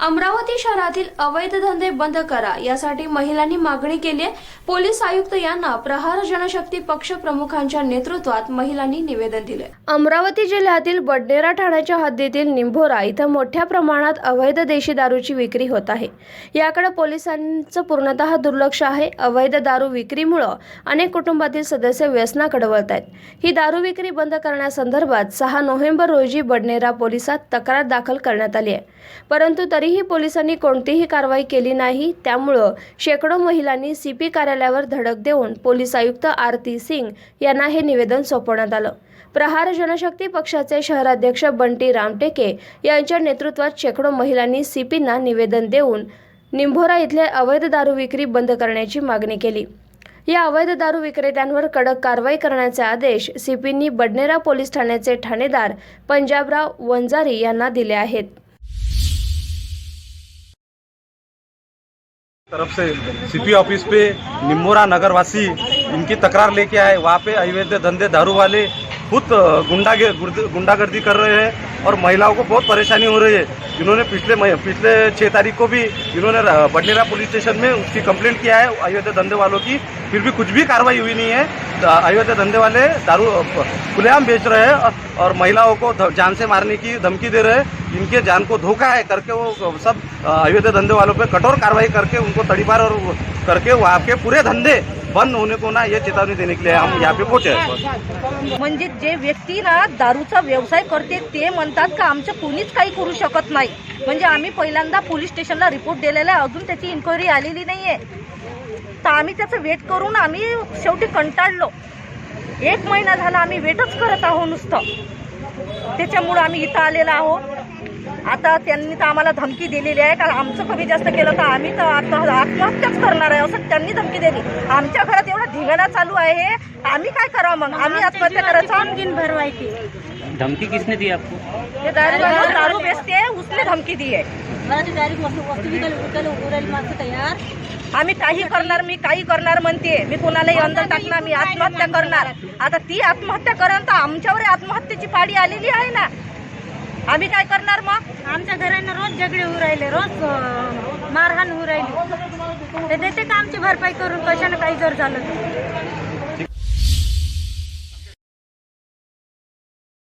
अमरावती शहरातील अवैध धंदे बंद करा यासाठी महिलांनी मागणी केली आहे. पोलीस आयुक्त यांना प्रहार जनशक्ती पक्ष प्रमुखांच्या नेतृत्वात महिलांनी निवेदन दिले अमरावती जिल्ह्यातील बडनेरा ठाण्याच्या हद्दीतील निंभोरा इथं मोठ्या प्रमाणात अवैध देशी दारूची विक्री होत आहे. याकडे पोलिसांचं पूर्णतः दुर्लक्ष आहे. अवैध दारू विक्रीमुळं अनेक कुटुंबातील सदस्य व्यसनाकडे वळत आहेत. ही दारू विक्री बंद करण्यासंदर्भात सहा नोव्हेंबर रोजी बडनेरा पोलिसात तक्रार दाखल करण्यात आली आहे. परंतु तरी तरीही पोलिसांनी कोणतीही कारवाई केली नाही. त्यामुळं शेकडो महिलांनी सी पी कार्यालयावर धडक देऊन पोलीस आयुक्त आरती सिंग यांना हे निवेदन सोपवण्यात आलं. प्रहार जनशक्ती पक्षाचे शहराध्यक्ष बंटी रामटेके यांच्या नेतृत्वात शेकडो महिलांनी सी पींना निवेदन देऊन निंभोरा इथले अवैध दारू विक्री बंद करण्याची मागणी केली. या अवैध दारू विक्रेत्यांवर कडक कारवाई करण्याचे आदेश सीपींनी बडनेरा पोलीस ठाण्याचे ठाणेदार पंजाबराव वंजारी यांना दिले आहेत. तरफ़ से सीपी ऑफ़िस पे निम्बोरा नगरवासी इनकी तकरार लेके आए। वहाँ पे अवैध धंधे दारू वाले खुद गुंडा गुंडागर्दी कर रहे हैं और महिलाओं को बहुत परेशानी हो रही है। इन्होंने पिछले पिछले छः तारीख को भी इन्होंने बडनेरा पुलिस स्टेशन में उसकी कंप्लेंट किया है अवैध धंधे वालों की। फिर भी कुछ भी कार्रवाई हुई नहीं है। अयोध्या धंधे वाले दारू खुलेआम बेच रहे हैं और- और महिलाओं को जान से मारने की धमकी दे रहे हैं। इनके जान को धोखा है करके वो सब अयोध्या धंधे वालों पे कठोर कार्रवाई करके उनको तड़ीपार और करके वहाँ के पूरे धंधे बंद होने को ना ये चेतावनी देने के लिए हम यहाँ पे पहुंचे म्हणजे जे व्यक्ती ना दारूचा व्यवसाय करते ते म्हणतात का आमचं कोणीच काही करू शकत नाही. म्हणजे आम्ही पहिल्यांदा पोलीस स्टेशनला रिपोर्ट दिलेला आहे अजून त्याची इन्क्वायरी आलेली नाही आहे तर आम्ही त्याचं वेट करून आम्ही शेवटी कंटाळलो. एक महिना झाला आम्ही वेटच करत आहोत नुसतं. त्याच्यामुळं आम्ही इथं आलेलो आहोत. आता त्यांनी तर आम्हाला धमकी दिलेली आहे. का आमचं कमी जास्त केलं तर आम्ही तर आत्म आत्महत्याच करणार आहे असं त्यांनी धमकी दिली. आमच्या घरात एवढा धिंगाणा चालू आहे. आम्ही काय करावं मग? आम्ही आत्महत्या करायचं? भरवाई की धमकी किसने दी आपको? ते दारू दारू बेचते उसने धमकी दी आहे. मला ती डायरेक्ट वस्तू वस्तू विकायला विकायला उरायला माणसं तयार. आम्ही काही करणार मी काही करणार म्हणते मी कोणालाही अंदर टाकणार मी आत्महत्या करणार. आता ती आत्महत्या करण तर आमच्यावर आत्महत्येची पाडी आलेली आहे ना. आम्ही काय करणार मग? आमच्या घरांना रोज झगडे होऊ राहिले रोज मारहाण होऊ राहिली. ते देते का आमची भरपाई करून? कशानं काही जर झालं